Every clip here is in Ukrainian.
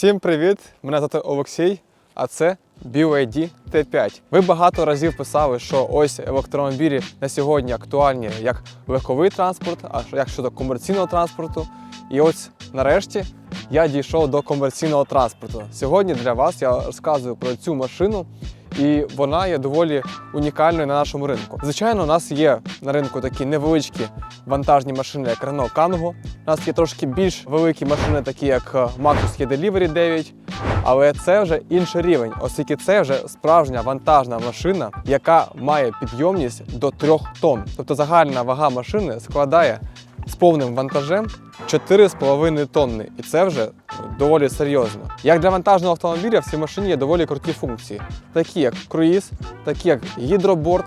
Всім привіт! Мене звати Олексій, а це BYD T5. Ви багато разів писали, що ось електромобілі на сьогодні актуальні як легковий транспорт, а як щодо комерційного транспорту. І ось нарешті я дійшов до комерційного транспорту. Сьогодні для вас я розказую про цю машину. І вона є доволі унікальною на нашому ринку. Звичайно, у нас є на ринку такі невеличкі вантажні машини, як Renault Kangoo. У нас є трошки більш великі машини, такі як е, Maxus E-Delivery 9. Але це вже інший рівень, оскільки це вже справжня вантажна машина, яка має підйомність до 3 тонн. Тобто загальна вага машини складає з повним вантажем 4,5 тонни. І це вже доволі серйозно. Як для вантажного автомобіля в цій машині є доволі круті функції, такі як круїз, такі як гідроборд,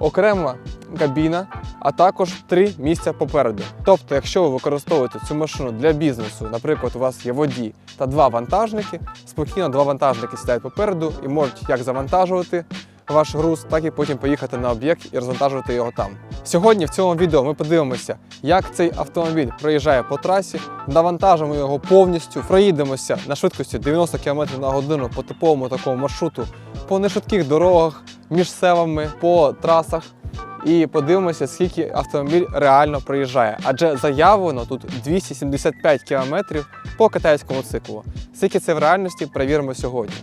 окрема кабіна, а також три місця попереду. Тобто, якщо ви використовуєте цю машину для бізнесу, наприклад, у вас є водій та два вантажники, спокійно два вантажники сідають попереду і можуть як завантажувати ваш груз, так і потім поїхати на об'єкт і розвантажувати його там. Сьогодні в цьому відео ми подивимося, як цей автомобіль проїжджає по трасі, навантажимо його повністю, проїдемося на швидкості 90 км на годину по типовому такому маршруту, по нешвидких дорогах, між селами, по трасах. І подивимося, скільки автомобіль реально проїжджає. Адже заявлено тут 275 км по китайському циклу. Скільки це в реальності, перевіримо сьогодні.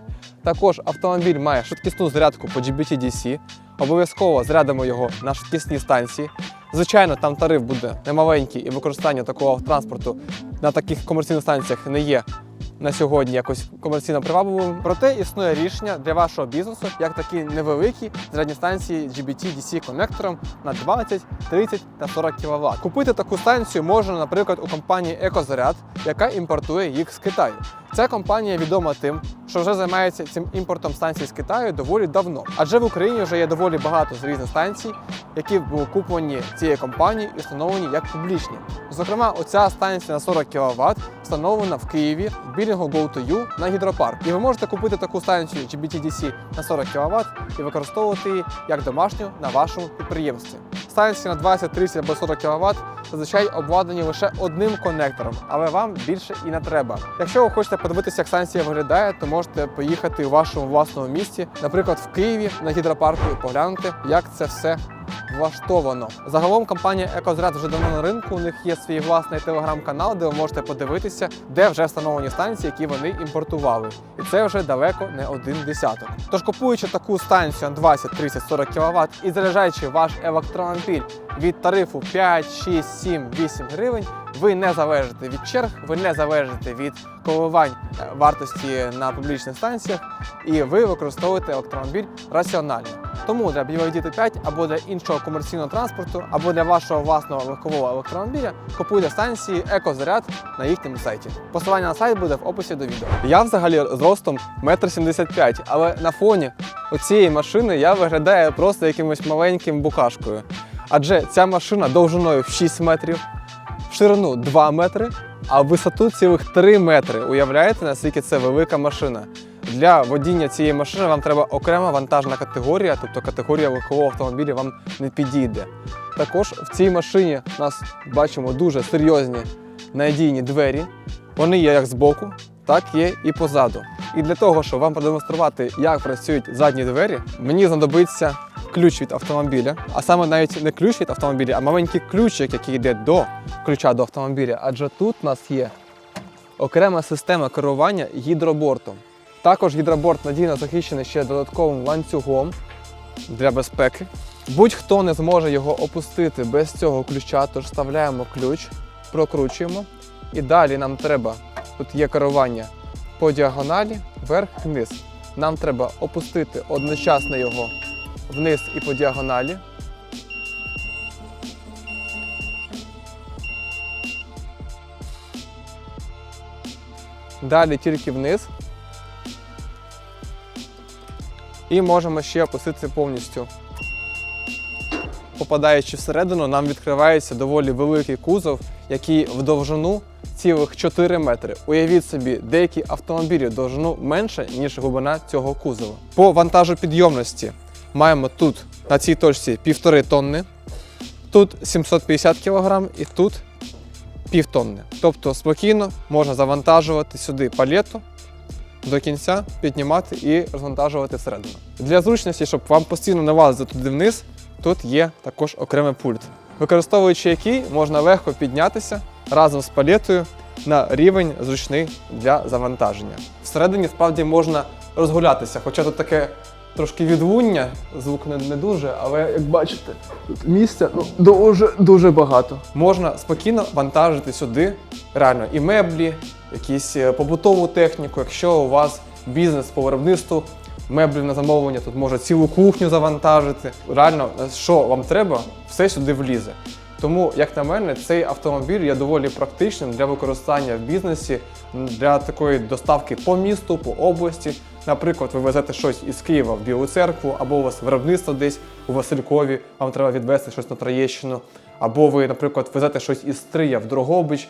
Також автомобіль має швидкісну зарядку по GBT-DC. Обов'язково зарядимо його на швидкісній станції. Звичайно, там тариф буде немаленький і використання такого транспорту на таких комерційних станціях не є на сьогодні якось комерційно привабливим. Проте існує рішення для вашого бізнесу, як такі невеликі зарядні станції GBT DC конектором на 20, 30 та 40 кВт. Купити таку станцію можна, наприклад, у компанії Екозаряд, яка імпортує їх з Китаю. Ця компанія відома тим, що вже займається цим імпортом станцій з Китаю доволі давно. Адже в Україні вже є доволі багато різних станцій, які були куплені цією компанією і встановлені як публічні. Зокрема, оця станція на 40 кВт встановлена в Києві в білінгу Go2U на гідропарк. І ви можете купити таку станцію GBT-DC на 40 кВт і використовувати її як домашню на вашому підприємстві. Станції на 20, 30 або 40 кВт зазвичай обладнані лише одним конектором, але вам більше і не треба. Якщо ви хочете подивитися, як станція виглядає, то можете поїхати у вашому власному місті, наприклад, в Києві на гідропарку і поглянути, як це все влаштовано. Загалом компанія Екозряд вже давно на ринку. У них є свій власний телеграм-канал, де ви можете подивитися, де вже встановлені станції, які вони імпортували. І це вже далеко не один десяток. Тож купуючи таку станцію на 20, 30, 40 кВт і заряджаючи ваш електромобіль від тарифу 5, 6, 7, 8 гривень, ви не залежите від черг, ви не залежите від коливань е, вартості на публічних станціях, і ви використовуєте електромобіль раціонально. Тому для BYD T5 або для іншого комерційного транспорту, або для вашого власного легкового електромобіля купуйте станції Екозаряд на їхньому сайті. Посилання на сайт буде в описі до відео. Я взагалі зростом 1,75 м, але на фоні цієї машини я виглядаю просто якимось маленьким букашкою. Адже ця машина довжиною в 6 метрів, в ширину 2 метри, а в висоту цілих 3 метри. Уявляєте, наскільки це велика машина? Для водіння цієї машини вам треба окрема вантажна категорія, тобто категорія легкового автомобіля вам не підійде. Також в цій машині нас бачимо дуже серйозні надійні двері. Вони є як збоку, так є і позаду. І для того, щоб вам продемонструвати, як працюють задні двері, мені знадобиться ключ від автомобіля, а саме навіть не ключ від автомобіля, а маленький ключик, який йде до ключа до автомобіля. Адже тут у нас є окрема система керування гідробортом. Також гідроборт надійно захищений ще додатковим ланцюгом для безпеки. Будь-хто не зможе його опустити без цього ключа, тож вставляємо ключ, прокручуємо. І далі нам треба, тут є керування по діагоналі, вверх-вниз. Нам треба опустити одночасно його вниз і по діагоналі. Далі тільки вниз. І можемо ще опустити повністю. Попадаючи всередину, нам відкривається доволі великий кузов, який в довжину цілих 4 метри. Уявіть собі, деякі автомобілі довжину менше, ніж глибина цього кузова. По вантажопідйомності маємо тут на цій точці 1,5 тонни, тут 750 кг і тут півтонни. Тобто спокійно можна завантажувати сюди палету до кінця, піднімати і розвантажувати всередину. Для зручності, щоб вам постійно не валити туди вниз, тут є також окремий пульт, використовуючи який можна легко піднятися разом з палетою на рівень зручний для завантаження. Всередині справді можна розгулятися, хоча тут таке трошки відлуння, звук не, не дуже, але як бачите, тут місця ну, дуже дуже багато. Можна спокійно вантажити сюди реально і меблі, якісь е, побутову техніку. Якщо у вас бізнес по виробництву меблів на замовлення, тут може цілу кухню завантажити. Реально, е, що вам треба, все сюди влізе. Тому, як на мене, цей автомобіль є доволі практичним для використання в бізнесі для такої доставки по місту, по області. Наприклад, ви везете щось із Києва в Білу церкву, або у вас виробництво десь у Василькові, вам треба відвезти щось на Троєщину, або ви, наприклад, везете щось із Стрия в Дрогобич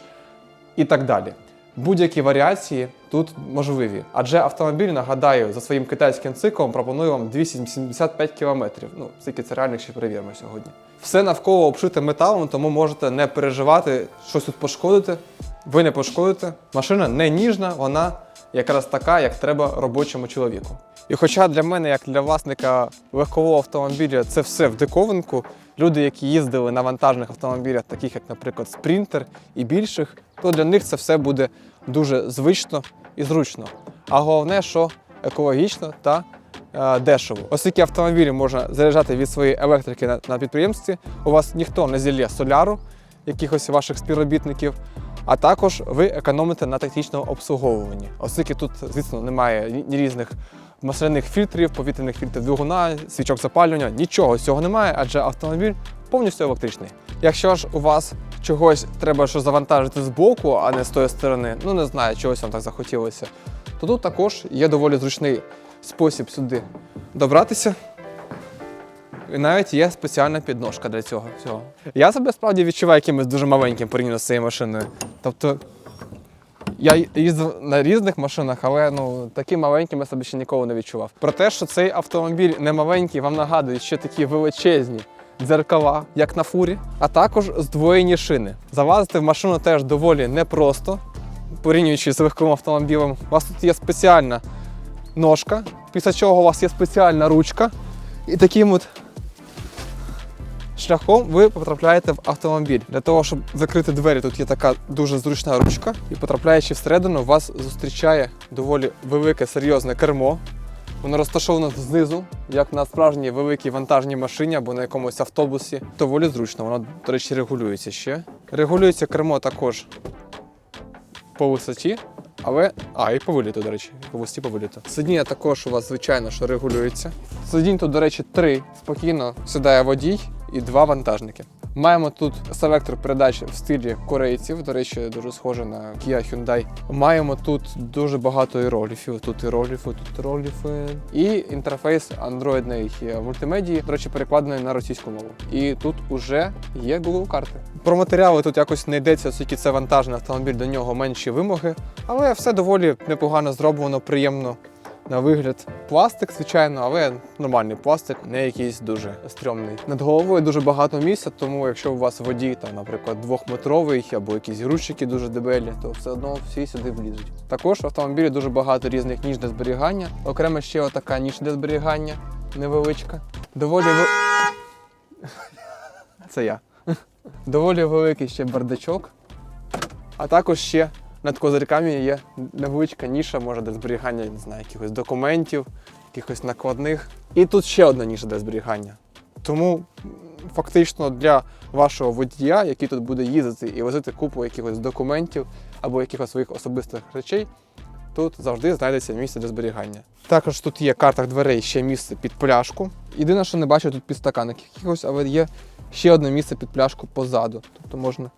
і так далі. Будь-які варіації тут можливі, адже автомобіль, нагадаю, за своїм китайським циклом пропонує вам 275 кілометрів. Ну, скільки це реально ще перевіримо сьогодні. Все навколо обшите металом, тому можете не переживати, щось тут пошкодити. Ви не пошкодите. Машина не ніжна, вона якраз така, як треба робочому чоловіку. І хоча для мене, як для власника легкового автомобіля, це все в диковинку, люди, які їздили на вантажних автомобілях, таких як, наприклад, Спринтер і більших, то для них це все буде дуже звично і зручно. А головне, що екологічно та дешево. Оскільки автомобілі можна заряджати від своєї електрики на, на підприємстві, у вас ніхто не зілє соляру, якихось ваших співробітників. А також ви економите на технічному обслуговуванні, оскільки тут, звісно, немає ні- різних масляних фільтрів, повітряних фільтрів двигуна, свічок запалювання, нічого з цього немає, адже автомобіль повністю електричний. Якщо ж у вас чогось треба щось завантажити з боку, а не з тої сторони, ну не знаю, чогось вам так захотілося, то тут також є доволі зручний спосіб сюди добратися. І навіть є спеціальна підножка для цього всього. Я себе справді відчуваю якимось дуже маленьким порівняно з цією машиною. Тобто я їздив на різних машинах, але ну таким маленьким я себе ще ніколи не відчував. Про те, що цей автомобіль не маленький, вам нагадують, що такі величезні дзеркала, як на фурі, а також здвоєні шини. Залазити в машину теж доволі непросто, порівнюючи з легким автомобілем. У вас тут є спеціальна ножка, після чого у вас є спеціальна ручка. І таким от шляхом ви потрапляєте в автомобіль. Для того, щоб закрити двері, тут є така дуже зручна ручка, і потрапляючи всередину, вас зустрічає доволі велике серйозне кермо. Воно розташовано знизу, як на справжній великій вантажній машині або на якомусь автобусі. Доволі зручно, воно, до речі, регулюється ще. Регулюється кермо також по висоті, але. А, і по виліту, до речі, по висоті по виліту. Сидіння також у вас, звичайно, що регулюється. Сидінь тут, до речі, три. Спокійно сідає водій і два вантажники. Маємо тут селектор передач в стилі корейців, до речі, дуже схоже на Kia Hyundai. Маємо тут дуже багато іерогліфів. Тут іерогліфи, тут іерогліфи. І інтерфейс андроїдної мультимедії, до речі, перекладений на російську мову. І тут уже є Google карти. Про матеріали тут якось не йдеться, оскільки це вантажний автомобіль, до нього менші вимоги, але все доволі непогано зроблено, приємно на вигляд. Пластик, звичайно, але нормальний пластик, не якийсь дуже стрьомний. Над головою дуже багато місця, тому якщо у вас водій, там, наприклад, двохметровий або якісь ручики дуже дебелі, то все одно всі сюди влізуть. Також в автомобілі дуже багато різних ніж для зберігання. Окремо ще отака ніж для зберігання, невеличка. Доволі ви... Це я. Доволі великий ще бардачок. А також ще над козирками є невеличка ніша, може для зберігання, не знаю, якихось документів, якихось накладних. І тут ще одна ніша для зберігання. Тому фактично для вашого водія, який тут буде їздити і возити купу якихось документів або якихось своїх особистих речей, тут завжди знайдеться місце для зберігання. Також тут є в картах дверей ще місце під пляшку. Єдине, що не бачу тут підстаканників якихось, але є ще одне місце під пляшку позаду. Тобто можна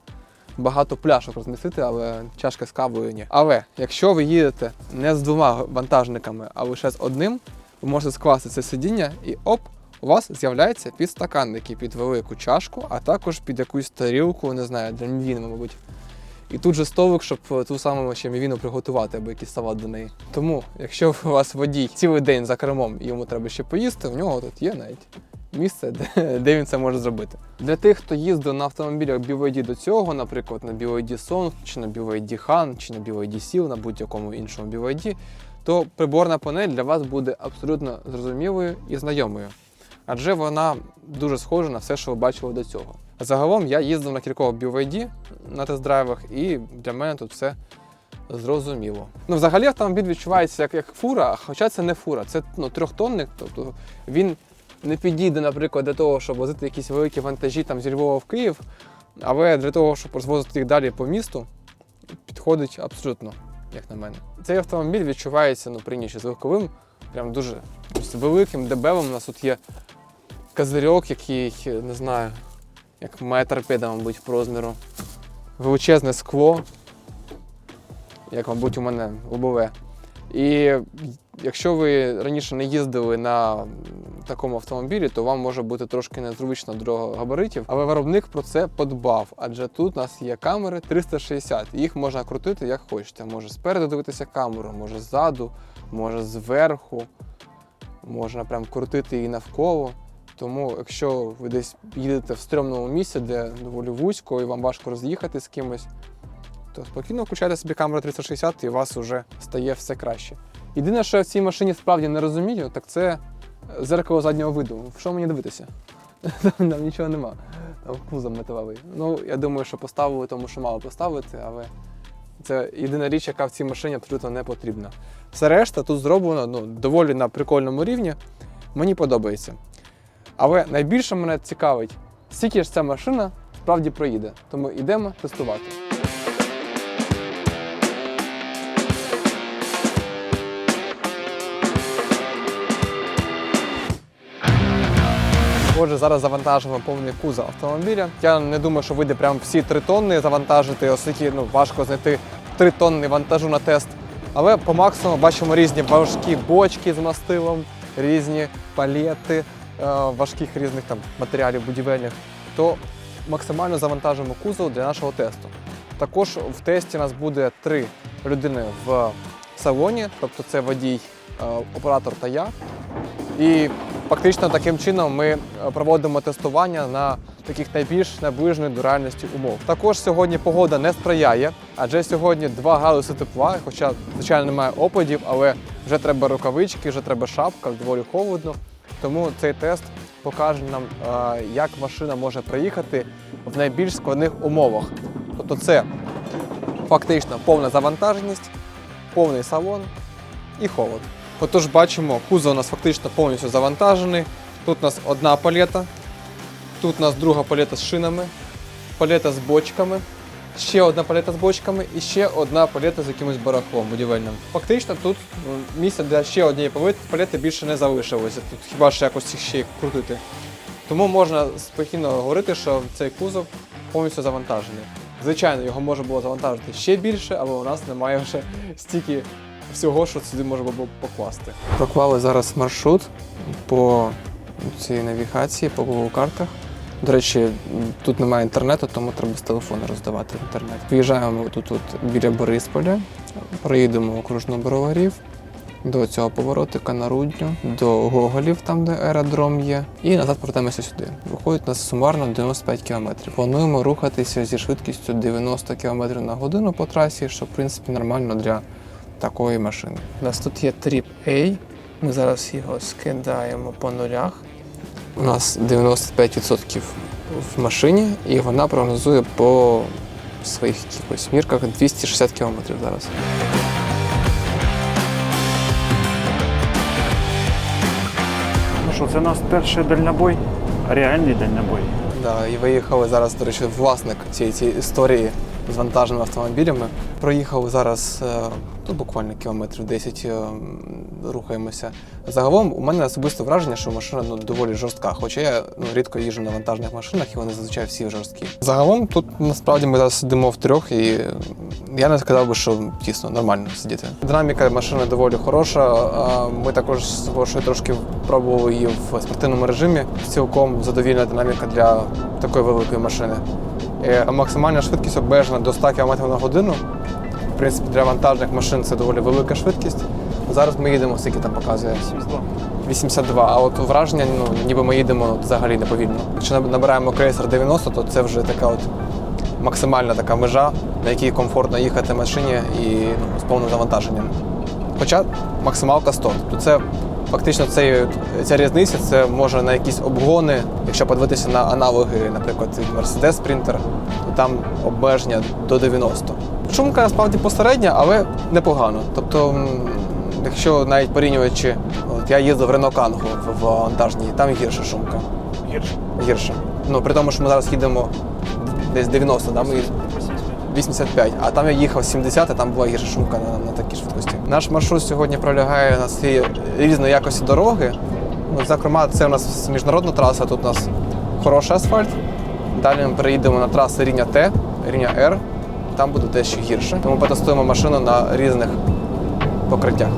багато пляшок розмістити, але чашки з кавою ні. Але якщо ви їдете не з двома вантажниками, а лише з одним, ви можете скласти це сидіння і оп, у вас з'являються підстаканники під велику чашку, а також під якусь тарілку, не знаю, для мабуть. І тут же столик, щоб е, ту саму ще мівіну приготувати або якийсь салат до неї. Тому, якщо у вас водій цілий день за кермом і йому треба ще поїсти, у нього тут є навіть місце, де, де він це може зробити. Для тих, хто їздив на автомобілях BYD до цього, наприклад, на BYD Song, чи на BYD Han, чи на BYD Seal, на будь-якому іншому BYD, то приборна панель для вас буде абсолютно зрозумілою і знайомою. Адже вона дуже схожа на все, що ви бачили до цього. Загалом я їздив на кількох BYD на тест-драйвах, і для мене тут все зрозуміло. Ну, взагалі автомобіль відчувається як, як фура, хоча це не фура, це ну, трьохтонник, тобто він не підійде, наприклад, для того, щоб возити якісь великі вантажі там, зі Львова в Київ, але для того, щоб розвозити їх далі по місту, підходить абсолютно, як на мене. Цей автомобіль відчувається ну, прийняще з легковим, прям дуже ось великим, дебелим. У нас тут є козирьок, який, не знаю, як моя торпеда, мабуть, по розміру. Величезне скло, як, мабуть, у мене лобове. І якщо ви раніше не їздили на такому автомобілі, то вам може бути трошки незручно дорого габаритів, але виробник про це подбав, адже тут у нас є камери 360, їх можна крутити як хочете. Може спереду дивитися камеру, може ззаду, може зверху, можна прям крутити її навколо. Тому, якщо ви десь їдете в стрьомному місці, де доволі вузько і вам важко роз'їхати з кимось, то спокійно включайте собі камеру 360 і у вас вже стає все краще. Єдине, що я в цій машині справді не розумію, так це зеркало заднього виду. В що мені дивитися? Там, там нічого нема. Там кузов металевий. Ну, я думаю, що поставили, тому що мало поставити, але це єдина річ, яка в цій машині абсолютно не потрібна. Все решта тут зроблено ну, доволі на прикольному рівні. Мені подобається. Але найбільше мене цікавить, скільки ж ця машина справді проїде. Тому йдемо тестувати. Отже, зараз завантажимо повний кузов автомобіля. Я не думаю, що вийде прям всі три тонни завантажити, оскільки ну, важко знайти три тонни вантажу на тест. Але по максимуму бачимо різні важкі бочки з мастилом, різні палети важких різних там матеріалів будівельних. То максимально завантажимо кузов для нашого тесту. Також в тесті нас буде три людини в салоні, тобто це водій, е, оператор та я. І фактично таким чином ми е, проводимо тестування на таких найбільш наближених до реальності умов. Також сьогодні погода не сприяє, адже сьогодні 2 градуси тепла, хоча, звичайно, немає опадів, але вже треба рукавички, вже треба шапка, доволі холодно. Тому цей тест покаже нам, е, як машина може проїхати в найбільш складних умовах. Тобто це фактично повна завантаженість, повний салон і холод. Отож бачимо, кузов у нас фактично повністю завантажений. Тут у нас одна палета, тут у нас друга палета з шинами, палета з бочками, ще одна палета з бочками і ще одна палета з якимось барахлом будівельним. Фактично тут ну, місця для ще однієї палети більше не залишилося. Тут хіба що якось їх ще крутити. Тому можна спокійно говорити, що цей кузов повністю завантажений. Звичайно, його можна було завантажити ще більше, але у нас немає вже стільки всього, що сюди можна було покласти. Проклали зараз маршрут по цій навігації, по Google картах. До речі, тут немає інтернету, тому треба з телефону роздавати інтернет. Виїжджаємо тут, тут біля Борисполя, проїдемо окружно Броварів, до цього поворотика на Рудню, до Гоголів, там де аеродром є, і назад повертаємося сюди. Виходить нас сумарно 95 км. Плануємо рухатися зі швидкістю 90 км на годину по трасі, що в принципі нормально для такої машини. У нас тут є тріп A. Ми зараз його скидаємо по нулях. У нас 95% в машині, і вона прогнозує по своїх якихось мірках 260 км зараз. Ну що, це у нас перший дальнобой, реальний дальнобой. Да, і виїхали зараз, до речі, власник цієї, цієї історії з вантажними автомобілями. Проїхали зараз е, тут буквально кілометрів 10 е, рухаємося. Загалом у мене особисто враження, що машина ну, доволі жорстка, хоча я ну, рідко їжджу на вантажних машинах і вони зазвичай всі жорсткі. Загалом тут насправді ми зараз сидимо втрьох і я не сказав би, що дійсно нормально сидіти. Динаміка машини доволі хороша. Ми також з Гошою трошки пробували її в спортивному режимі. Цілком задовільна динаміка для такої великої машини. Е, Максимальна швидкість обмежена до 100 км на годину. В принципі, для вантажних машин це доволі велика швидкість. Зараз ми їдемо, скільки там показує. 82, а от враження, ну, ніби ми їдемо взагалі неповільно. Якщо наб- набираємо крейсер 90, то це вже така от максимальна така межа, на якій комфортно їхати машині і ну, з повним завантаженням. Хоча максималка 100. То це фактично цей, ця різниця це може на якісь обгони, якщо подивитися на аналоги, наприклад, Mercedes Sprinter, то там обмеження до 90. Шумка насправді посередня, але непогано. Тобто, якщо навіть порівнюючи, от я їздив в Renault Kangoo в, в вантажній, там гірша шумка. Гірше. Гірше. Ну, при тому, що ми зараз їдемо десь 90, да? ми 85. 85, а там я їхав 70, і там була гірша шумка на, на такій швидкості. Наш маршрут сьогодні пролягає на свій різної якості дороги. Ну, зокрема, це у нас міжнародна траса, тут у нас хороший асфальт. Далі ми переїдемо на траси рівня Т, рівня Р, там буде дещо гірше. Тому потестуємо машину на різних покриттях.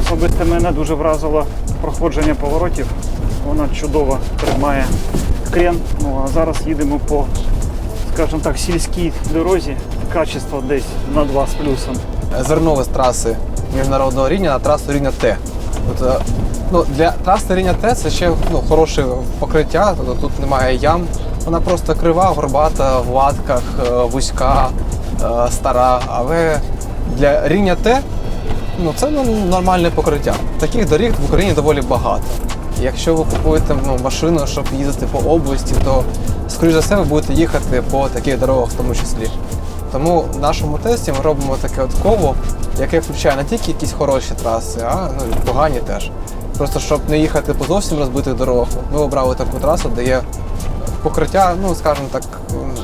Особисто мене дуже вразило проходження поворотів. Вона чудово тримає крен. Ну а зараз їдемо по, скажімо так, сільській дорозі. Качество десь на 2 з плюсом. звернули з траси міжнародного рівня на трасу рівня Т. Тобто, ну, для траси рівня Т це ще ну, хороше покриття, тобто тут немає ям. Вона просто крива, горбата, в латках, е, вузька, е, стара. Але для рівня Т ну, це ну, нормальне покриття. Таких доріг в Україні доволі багато. Якщо ви купуєте ну, машину, щоб їздити по області, то скоріш за все ви будете їхати по таких дорогах в тому числі. Тому в нашому тесті ми робимо таке от коло, яке включає не тільки якісь хороші траси, а ну, і погані теж. Просто щоб не їхати по зовсім розбитих дорогах, ми обрали таку трасу, де є покриття, ну скажімо так,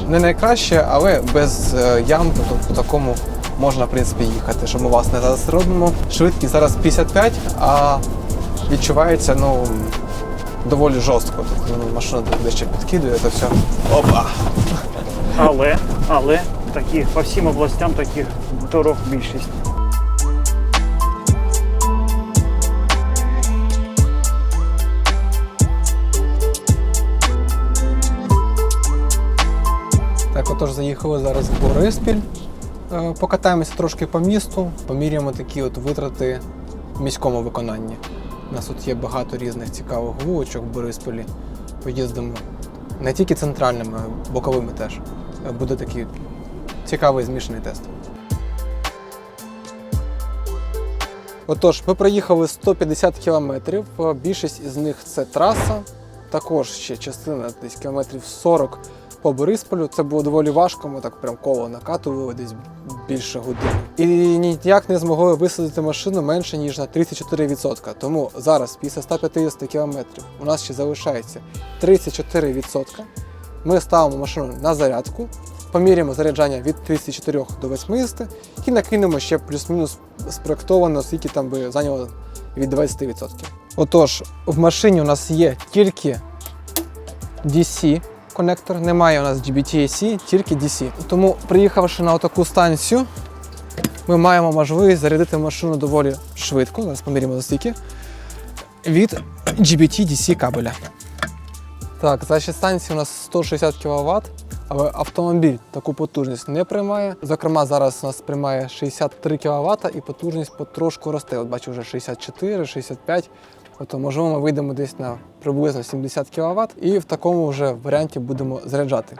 не найкраще, але без е, ям, тобто по такому можна в принципі їхати, щоб ми вас не зараз робимо. Швидкість зараз 55, а відчувається ну, доволі жорстко. Тобто ну, машина дещо підкидує, то все. Опа! Але, але такі, по всім областям таких дорог більшість. Так, отож заїхали зараз в Бориспіль. Е, Покатаємося трошки по місту, поміряємо такі от витрати в міському виконанні. У нас тут є багато різних цікавих вуличок в Бориспілі. Поїздимо не тільки центральними, а боковими теж. Буде такий цікавий змішаний тест. Отож, ми проїхали 150 кілометрів. Більшість із них це траса. Також ще частина десь кілометрів 40 по Борисполю. Це було доволі важко. Ми так прям коло накатували десь більше години. І ніяк не змогли висадити машину менше ніж на 34%. Тому зараз, після 150 кілометрів, у нас ще залишається 34%. Ми ставимо машину на зарядку, поміряємо заряджання від 34 до 80 і накинемо ще плюс-мінус спроектовано, скільки там би зайняло від 20%. Отож, в машині у нас є тільки DC конектор, немає у нас GBT-AC, тільки DC. Тому, приїхавши на таку станцію, ми маємо можливість зарядити машину доволі швидко. Зараз поміряємо за стільки. Від GBT-DC кабеля. Так, значить станція у нас 160 кВт, але автомобіль таку потужність не приймає. Зокрема, зараз у нас приймає 63 кВт і потужність потрошку росте. От бачу вже 64, 65. Тобто, можливо, ми вийдемо десь на приблизно 70 кВт і в такому вже варіанті будемо заряджати.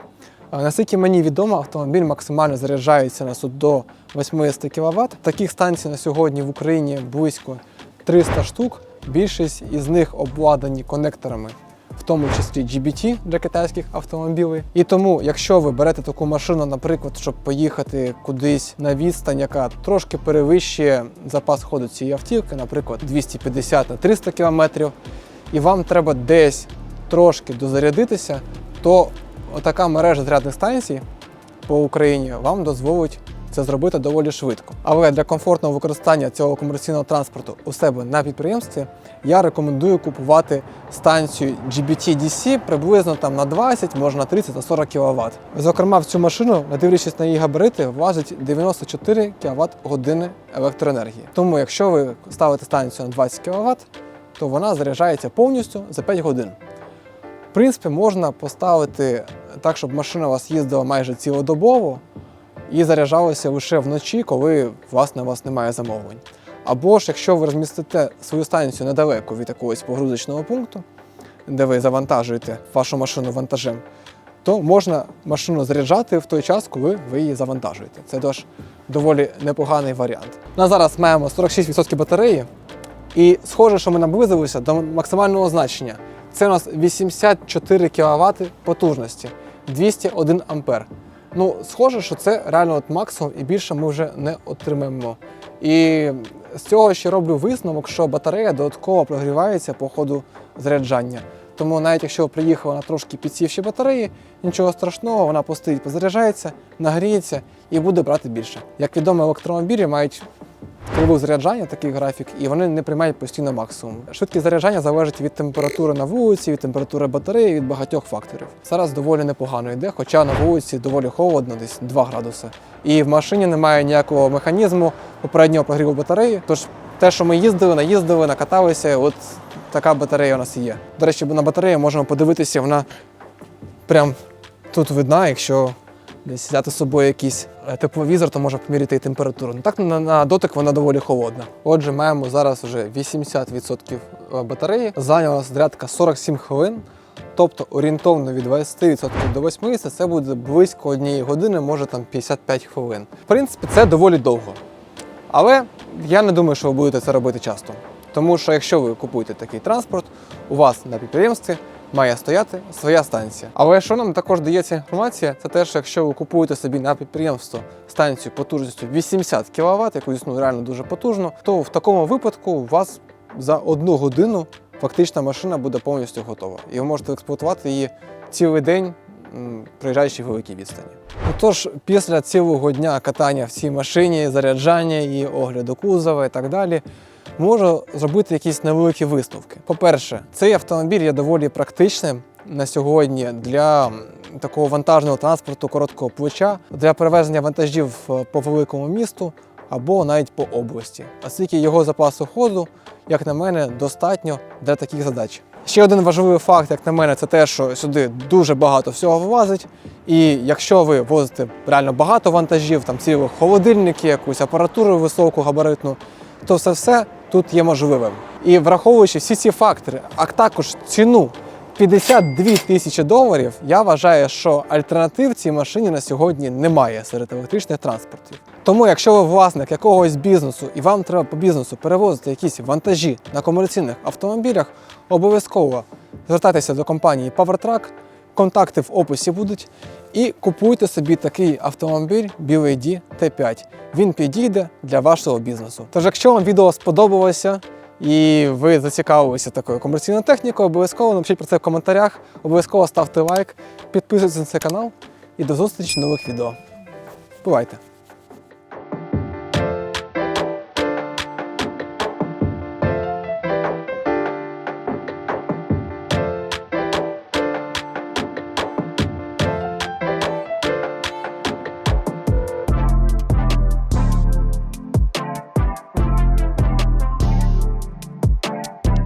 Наскільки мені відомо, автомобіль максимально заряджається на суд до 80 кВт. Таких станцій на сьогодні в Україні близько 300 штук. Більшість із них обладнані конекторами тому числі GBT для китайських автомобілів. І тому, якщо ви берете таку машину, наприклад, щоб поїхати кудись на відстань, яка трошки перевищує запас ходу цієї автівки, наприклад, 250 на 300 км, і вам треба десь трошки дозарядитися, то отака мережа зарядних станцій по Україні вам дозволить це зробити доволі швидко. Але для комфортного використання цього комерційного транспорту у себе на підприємстві я рекомендую купувати станцію GBT-DC приблизно там на 20, можна на 30 на 40 кВт. Зокрема, в цю машину, не дивлячись на її габарити, влазить 94 кВт години електроенергії. Тому, якщо ви ставите станцію на 20 кВт, то вона заряджається повністю за 5 годин. В принципі, можна поставити так, щоб машина у вас їздила майже цілодобово. І заряджалося лише вночі, коли власне у вас немає замовлень. Або ж якщо ви розмістите свою станцію недалеко від якогось погрузочного пункту, де ви завантажуєте вашу машину вантажем, то можна машину заряджати в той час, коли ви її завантажуєте. Це теж доволі непоганий варіант. На зараз маємо 46% батареї, і схоже, що ми наблизилися до максимального значення. Це у нас 84 кВт потужності, 201 ампер. Ну, схоже, що це реально от максимум і більше ми вже не отримаємо. І з цього ще роблю висновок, що батарея додатково прогрівається по ходу заряджання. Тому навіть якщо приїхала на трошки підсівші батареї, нічого страшного, вона постоїть, позаряджається, нагріється і буде брати більше. Як відомо, електромобілі мають криву заряджання, такий графік, і вони не приймають постійно максимум. Швидкість заряджання залежить від температури на вулиці, від температури батареї, від багатьох факторів. Зараз доволі непогано йде, хоча на вулиці доволі холодно, десь 2 градуси. І в машині немає ніякого механізму попереднього прогріву батареї. Тож те, що ми їздили, наїздили, накаталися, от така батарея у нас є. До речі, на батарею можемо подивитися, вона прям тут видна, якщо десь взяти з собою якийсь е, тепловізор, то можна поміряти і температуру. Ну так на, на дотик вона доволі холодна. Отже, маємо зараз вже 80% батареї. Зайняла зарядка 47 хвилин. Тобто орієнтовно від 20% до 80% це буде близько однієї години, може там 55 хвилин. В принципі, це доволі довго. Але я не думаю, що ви будете це робити часто. Тому що якщо ви купуєте такий транспорт, у вас на підприємстві має стояти своя станція. Але що нам також дає ця інформація, це те, що якщо ви купуєте собі на підприємство станцію потужністю 80 кВт, яку існує реально дуже потужно, то в такому випадку у вас за одну годину фактично машина буде повністю готова. І ви можете експлуатувати її цілий день, проїжджаючи великі відстані. Отож, після цілого дня катання в цій машині, заряджання її, огляду кузова і так далі, можу зробити якісь невеликі висновки. По-перше, цей автомобіль є доволі практичним на сьогодні для такого вантажного транспорту короткого плеча, для перевезення вантажів е, по великому місту або навіть по області, оскільки його запасу ходу, як на мене, достатньо для таких задач. Ще один важливий факт, як на мене, це те, що сюди дуже багато всього вилазить. І якщо ви возите реально багато вантажів, там цілих холодильники, якусь апаратуру високу габаритну, то все все тут є можливим. І враховуючи всі ці фактори, а також ціну 52 тисячі доларів, я вважаю, що альтернатив цій машині на сьогодні немає серед електричних транспортів. Тому, якщо ви власник якогось бізнесу і вам треба по бізнесу перевозити якісь вантажі на комерційних автомобілях, обов'язково звертайтеся до компанії PowerTrack, контакти в описі будуть, і купуйте собі такий автомобіль BYD T5. Він підійде для вашого бізнесу. Тож, якщо вам відео сподобалося і ви зацікавилися такою комерційною технікою, обов'язково напишіть про це в коментарях, обов'язково ставте лайк, підписуйтесь на цей канал і до зустрічі в нових відео. Бувайте!